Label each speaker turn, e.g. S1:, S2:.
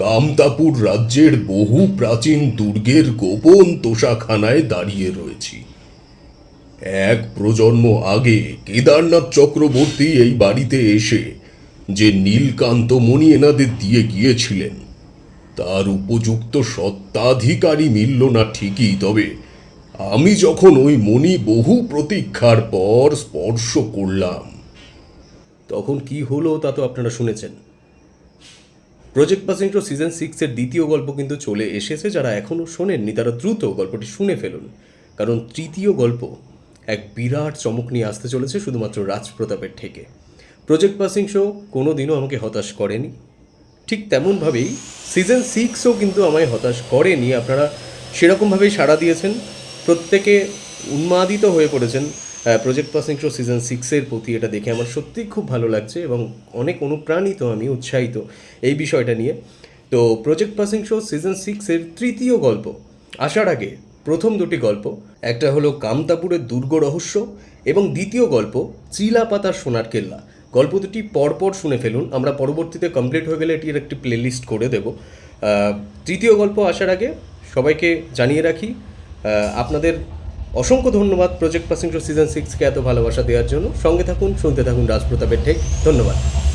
S1: কামতাপুর রাজ্যের বহু প্রাচীন দুর্গের গোপন তোষাখানায় দাঁড়িয়ে রয়েছি। এক প্রজন্ম আগে কেদারনাথ চক্রবর্তী এই বাড়িতে এসে যে নীলকান্ত মণি এনাদের দিয়ে গিয়েছিলেন, তার উপযুক্ত সত্ত্বাধিকারী মিলল না ঠিকই, তবে আমি যখন ওই মণি বহু প্রতীক্ষার পর স্পর্শ করলাম,
S2: তখন কি হলো তা তো আপনারা শুনেছেন। প্রজেক্ট পাসিংটো সিজন সিক্সের দ্বিতীয় গল্প কিন্তু চলে এসেছে, যারা এখনও শোনেননি, তারা দ্রুত গল্পটি শুনে ফেলুন। কারণ তৃতীয় গল্প এক বিরাট চমক নিয়ে আসতে চলেছে শুধুমাত্র রাজপ্রতাপের থেকে প্রজেক্ট পাসিং শো কোনো দিনও আমাকে হতাশ করেনি। ঠিক তেমনভাবেই সিজন সিক্সও কিন্তু আমায় হতাশ করেনি। আপনারা সেরকমভাবেই সাড়া দিয়েছেন। প্রত্যেকে উন্মাদিত হয়ে পড়েছেন। প্রজেক্ট পাসিং শো সিজন সিক্সের প্রতি এটা দেখে আমার সত্যিই খুব ভালো লাগছে এবং অনেক অনুপ্রাণিত আমি, উৎসাহিত এই বিষয়টা নিয়ে। তো প্রজেক্ট পাসিং শো সিজন সিক্সের তৃতীয় গল্প, আসার আগে প্রথম দুটি গল্প, একটা হলো কামতাপুরের দুর্গ রহস্য এবং দ্বিতীয় গল্প চিলা পাতার সোনার কেল্লা। গল্প দুটি পরপর শুনে ফেলুন, আমরা পরবর্তীতে কমপ্লিট হয়ে গেলে এটির একটি প্লেলিস্ট করে দেব। তৃতীয় গল্প আসার আগে সবাইকে জানিয়ে রাখি আপনাদের অসংখ্য ধন্যবাদ প্রজেক্ট পাসিং সিজন সিক্সকে এত ভালোবাসা দেওয়ার জন্য। সঙ্গে থাকুন, শুনতে থাকুন রাজপ্রতাপের ঠেক। ধন্যবাদ।